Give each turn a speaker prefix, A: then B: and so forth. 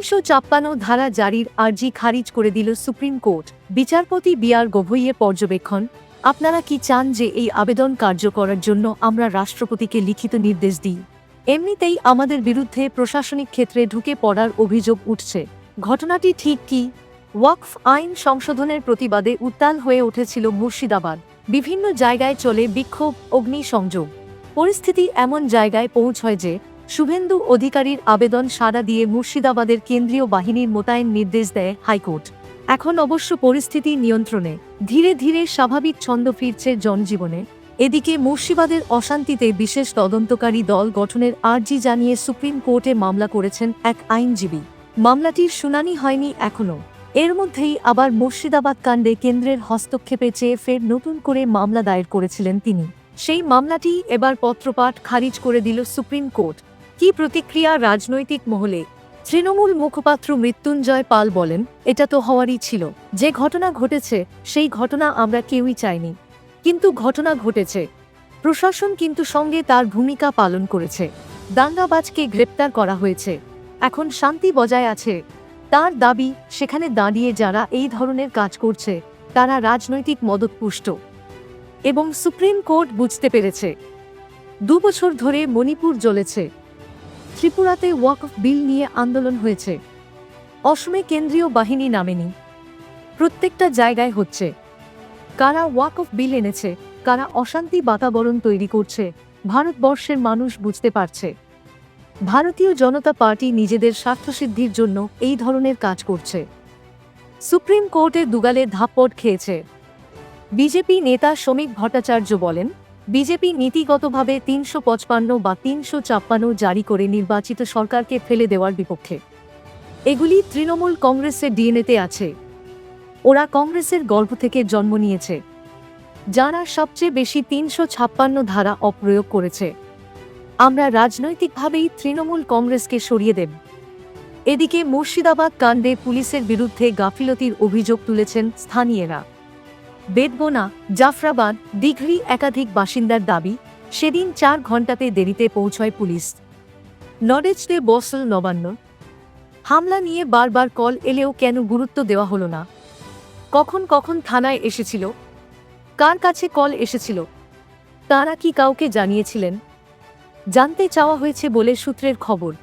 A: তিনশো ছাপ্পান্ন ধারা জারির আর্জি খারিজ করে দিল সুপ্রিম কোর্ট। বিচারপতি বি আর গভৈয়ের পর্যবেক্ষণ, আপনারা কি চান যে এই আবেদন কার্য করার জন্য আমরা রাষ্ট্রপতিকে লিখিত নির্দেশ দিই? এমনিতেই আমাদের বিরুদ্ধে প্রশাসনিক ক্ষেত্রে ঢুকে পড়ার অভিযোগ উঠছে। ঘটনাটি ঠিক কি? ওয়াকফ আইন সংশোধনের প্রতিবাদে উত্তাল হয়ে উঠেছিল মুর্শিদাবাদ। বিভিন্ন জায়গায় চলে বিক্ষোভ, অগ্নিসংযোগ। পরিস্থিতি এমন জায়গায় পৌঁছয় যে শুভেন্দু অধিকারীর আবেদন সাড়া দিয়ে মুর্শিদাবাদের কেন্দ্রীয় বাহিনীর মোতায়েন নির্দেশ দেয় হাইকোর্ট। এখন অবশ্য পরিস্থিতি নিয়ন্ত্রণে, ধীরে ধীরে স্বাভাবিক ছন্দ ফিরছে জনজীবনে। এদিকে মুর্শিবাদের অশান্তিতে বিশেষ তদন্তকারী দল গঠনের আর্জি জানিয়ে সুপ্রিম কোর্টে মামলা করেছেন এক আইনজীবী। মামলাটির শুনানি হয়নি এখনও। এর মধ্যেই আবার মুর্শিদাবাদ কাণ্ডে কেন্দ্রের হস্তক্ষেপে চেয়ে ফের নতুন করে মামলা দায়ের করেছিলেন তিনি। সেই মামলাটি এবার পত্রপাঠ খারিজ করে দিল সুপ্রিম কোর্ট। কি প্রতিক্রিয়া রাজনৈতিক মহলে? তৃণমূল মুখপাত্র মৃত্যুঞ্জয় পাল বলেন, এটা তো হওয়ারই ছিল। যে ঘটনা ঘটেছে, সেই ঘটনা আমরা কেউই চাইনি। কিন্তু ঘটনা ঘটেছে। প্রশাসন কিন্তু সঙ্গে তার ভূমিকা পালন করেছে। দাঙ্গাবাজকে গ্রেপ্তার করা হয়েছে। এখন শান্তি বজায় আছে। তার দাবি, সেখানে দাঁড়িয়ে যারা এই ধরনের কাজ করছে, তারা রাজনৈতিক মদতপুষ্ট। এবং সুপ্রিম কোর্ট বুঝতে পেরেছে। দুবছর ধরে মণিপুর জ্বলেছে। ত্রিপুরাতে ওয়াক অফ বিল নিয়ে আন্দোলন হয়েছে। অসমে কেন্দ্রীয় বাহিনী নামেনি। প্রত্যেকটা জায়গায় হচ্ছে। কারা ওয়াক অফ বিল এনেছে, কারা অশান্তি বাতাবরণ তৈরি করছে, ভারতবর্ষের মানুষ বুঝতে পারছে। ভারতীয় জনতা পার্টি নিজেদের স্বার্থসিদ্ধির জন্য এই ধরনের কাজ করছে। সুপ্রিম কোর্টে দুগালে ধাপ্পট খেয়েছে। বিজেপি নেতা শ্রমিক ভট্টাচার্য বলেন বিজেপি নীতিগতভাবে তিনশো পঁচপান্ন বা তিনশো ছাপ্পান্ন জারি করে নির্বাচিত সরকারকে ফেলে দেওয়ার বিপক্ষে। এগুলি তৃণমূল কংগ্রেসের ডিএনএতে আছে। ওরা কংগ্রেসের গর্ভ থেকে জন্ম নিয়েছে। যারা সবচেয়ে বেশি তিনশো ছাপ্পান্ন ধারা অপ্রয়োগ করেছে। আমরা রাজনৈতিকভাবেই তৃণমূল কংগ্রেসকে সরিয়ে দেব। এদিকে মুর্শিদাবাদ কাণ্ডে পুলিশের বিরুদ্ধে গাফিলতির অভিযোগ তুলেছেন স্থানীয়রা। বেদবোনা, জাফরাবাদ দিঘরি একাধিক বাসিন্দার দাবি, সেদিন চার ঘণ্টাতে দেরিতে পৌঁছয় পুলিশ। নরেজতে বসল নবান্ন। হামলা নিয়ে বারবার কল এলেও কেন গুরুত্ব দেওয়া হলো না? কখন কখন থানায় এসেছিল? কার কাছে কল এসেছিল? তারা কি কাউকে জানিয়েছিলেন? জানতে চাওয়া হয়েছে বলে সূত্রের খবর।